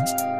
Música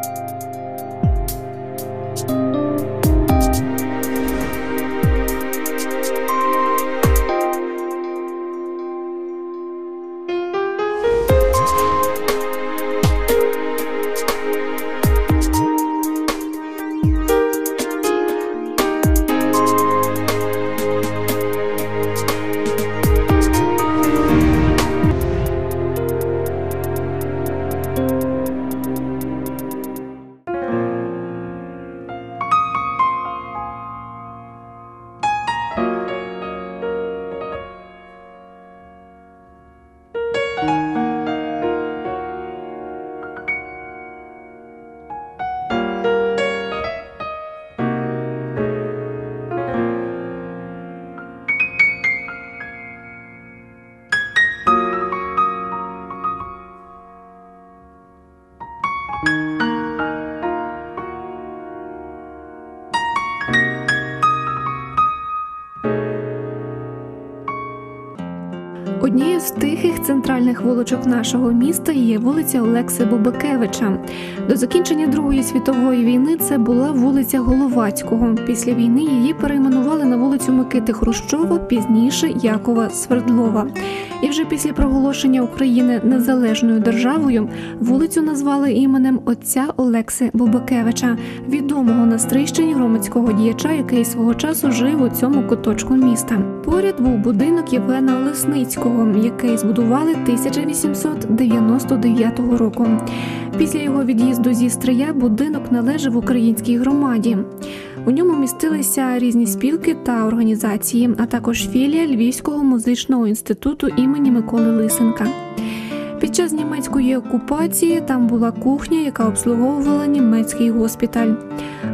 Однією з тихих центральних вуличок нашого міста є вулиця Олекси Бобакевича. До закінчення Другої світової війни це була вулиця Головацького. Після війни її перейменували на вулицю Микити Хрущова, пізніше Якова Свердлова. І вже після проголошення України незалежною державою вулицю назвали іменем отця Олекси Бобакевича, відомого на Стрийщині громадського діяча, який свого часу жив у цьому куточку міста. Поряд був будинок Євгена Лесницького, який збудували 1899 року. Після його від'їзду зі Стрия будинок належав українській громаді. У ньому містилися різні спілки та організації, а також філія Львівського музичного інституту імені Миколи Лисенка. Під час німецької окупації там була кухня, яка обслуговувала німецький госпіталь.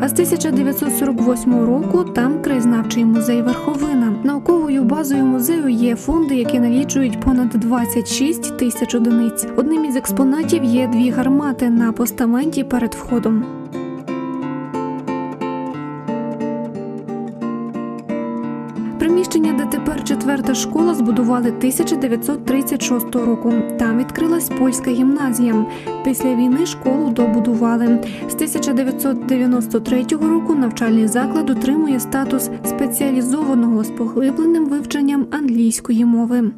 А з 1948 року там краєзнавчий музей Верховина. Науковою базою музею є фонди, які налічують понад 26 тисяч одиниць. Одним із експонатів є дві гармати на постаменті перед входом. Приміщення, де тепер четверта школа, збудували 1936 року. Там відкрилась польська гімназія. Після війни школу добудували. З 1993 року навчальний заклад отримує статус спеціалізованого з поглибленим вивченням англійської мови.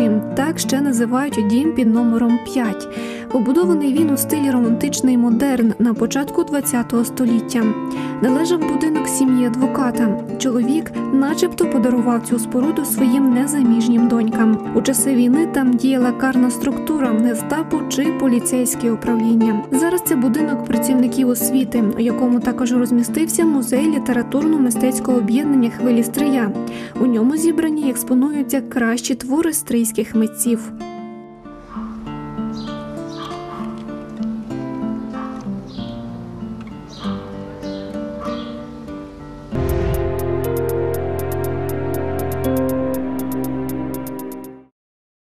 Мініатюрі так ще називають дім під номером 5. Побудований він у стилі романтичний модерн на початку ХХ століття. Належав будинок сім'ї адвоката. Чоловік, начебто, подарував цю споруду своїм незаміжнім донькам. У часи війни там діяла карна структура, гестапо чи поліцейське управління. Зараз це будинок працівників освіти, у якому також розмістився музей літературно-мистецького об'єднання хвилі Стрия. У ньому зібрані експонуються кращі твори стрийських митців.